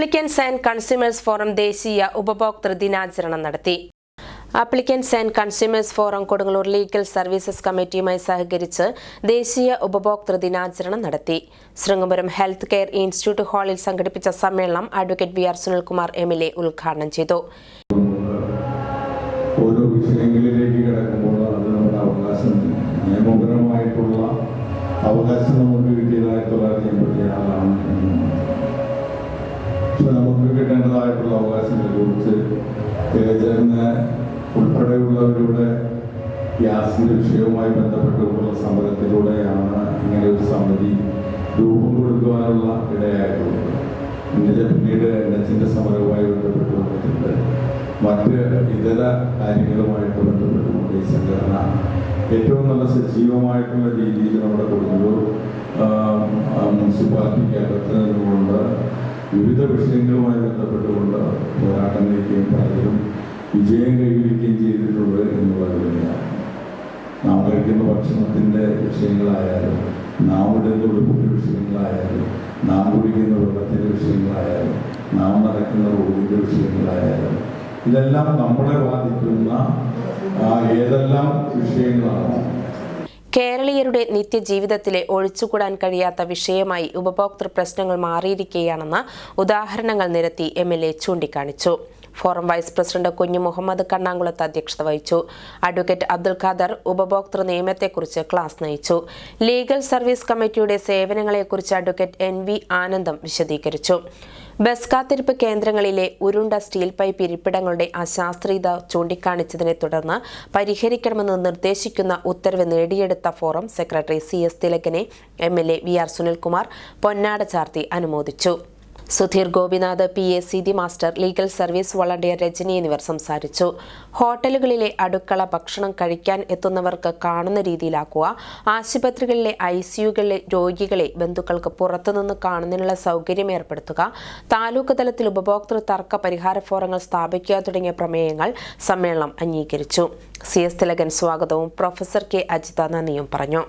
Applicants and consumers forum ദേശീയ ഉപഭോക്തൃ ദിനാചരണം നടത്തി. Applicants and consumers forum Kodungallur legal services കമ്മിറ്റിയുമായി സഹകരിച്ച് ദേശീയ ഉപഭോക്തൃ ദിനാചരണം നടത്തി. ശൃംഗപുരം ഹെൽത്ത് കെയർ ഇൻസ്റ്റിറ്റ്യൂട്ട് ഹാളിൽ സംഘടിപ്പിച്ച സമ്മേളനം advocate V R Sunilkumar M L A ഉദ്ഘാടനം ചെയ്തു. അവകാശം നമുക്ക് കിട്ടിയതായി തൊള്ളായിരത്തി എൺപത്തി ഉൾപ്പെടെയുള്ളവരുടെ ഗ്യാസിന്റെ വിഷയവുമായി ബന്ധപ്പെട്ടുള്ള സമരത്തിലൂടെയാണ് ഇങ്ങനെ ഒരു സമിതി രൂപം കൊടുക്കുവാനുള്ള ഇടയായിട്ടുള്ളത്. ഇന്നലെ പിന്നീട് എൻ എച്ചിന്റെ സമരവുമായി ബന്ധപ്പെട്ട് വന്നിട്ടുണ്ട്. മറ്റ് ഇതര കാര്യങ്ങളുമായിട്ട് ബന്ധപ്പെട്ടുകൊണ്ട് ഈ സംഘടന. ഏറ്റവും നല്ല സജീവമായിട്ടുള്ള രീതിയിൽ നമ്മുടെ കൊടുക്കുമ്പോൾ മുനിസിപ്പാലിറ്റിക്ക് അകത്ത് നിന്നുകൊണ്ട് വിവിധ വിഷയങ്ങളുമായി ബന്ധപ്പെട്ടുകൊണ്ട് പോരാട്ടം നയിക്കുകയും പലരും വിജയം കൈവരിക്കുകയും ചെയ്തിട്ടുണ്ട്. ഭക്ഷണത്തിന്റെ വിഷയങ്ങളായാലും നാം ഇടുന്ന വിഷയങ്ങളായാലും നാം കുടിക്കുന്ന വെള്ളത്തിന്റെ വിഷയങ്ങളായാലും നാം നടക്കുന്ന റോഡിന്റെ വിഷയങ്ങളായാലും ഇതെല്ലാം നമ്മളെ ബാധിക്കുന്ന ഏതെല്ലാം വിഷയങ്ങളാണ്. കേരളീയരുടെ നിത്യജീവിതത്തിലെ ഒഴിച്ചുകൂടാൻ കഴിയാത്ത വിഷയമായി ഉപഭോക്തൃ പ്രശ്നങ്ങൾ മാറിയിരിക്കുകയാണെന്ന് ഉദാഹരണങ്ങൾ നിരത്തി എം എൽ എ ചൂണ്ടിക്കാണിച്ചു. Forum vice president Kunju Muhammad Kannankulath അധ്യക്ഷത വഹിച്ചു. അഡ്വക്കേറ്റ് അബ്ദുൽ ഖാദർ ഉപഭോക്തൃ നിയമത്തെക്കുറിച്ച് ക്ലാസ് നയിച്ചു. ലീഗൽ സർവീസ് കമ്മിറ്റിയുടെ സേവനങ്ങളെക്കുറിച്ച് അഡ്വക്കേറ്റ് എൻ വി ആനന്ദം വിശദീകരിച്ചു. ബസ് കാത്തിരിപ്പ് കേന്ദ്രങ്ങളിലെ ഉരുണ്ട സ്റ്റീൽ പൈപ്പ് ഇരിപ്പിടങ്ങളുടെ അശാസ്ത്രീയത ചൂണ്ടിക്കാണിച്ചതിനെ തുടർന്ന് പരിഹരിക്കണമെന്ന് നിർദ്ദേശിക്കുന്ന ഉത്തരവ് നേടിയെടുത്ത forum secretary C S തിലകനെ M L A V R Sunilkumar പൊന്നാട ചാർത്തി അനുമോദിച്ചു. Sudheer Gopinath P. A. Sidhi master legal service volunteer Rajani എന്നിവർ സംസാരിച്ചു. ഹോട്ടലുകളിലെ അടുക്കള ഭക്ഷണം കഴിക്കാൻ എത്തുന്നവർക്ക് കാണുന്ന രീതിയിലാക്കുക. ആശുപത്രികളിലെ ഐ. സിയുകളിലെ രോഗികളെ ബന്ധുക്കൾക്ക് പുറത്തുനിന്ന് കാണുന്നതിനുള്ള സൗകര്യം ഏർപ്പെടുത്തുക. താലൂക്ക് തലത്തിൽ ഉപഭോക്തൃ തർക്ക പരിഹാര ഫോറങ്ങൾ സ്ഥാപിക്കുക തുടങ്ങിയ പ്രമേയങ്ങൾ സമ്മേളനം അംഗീകരിച്ചു. സി. എസ്. തിലകൻ സ്വാഗതവും പ്രൊഫസർ കെ. അജിത നന്ദിയും പറഞ്ഞു.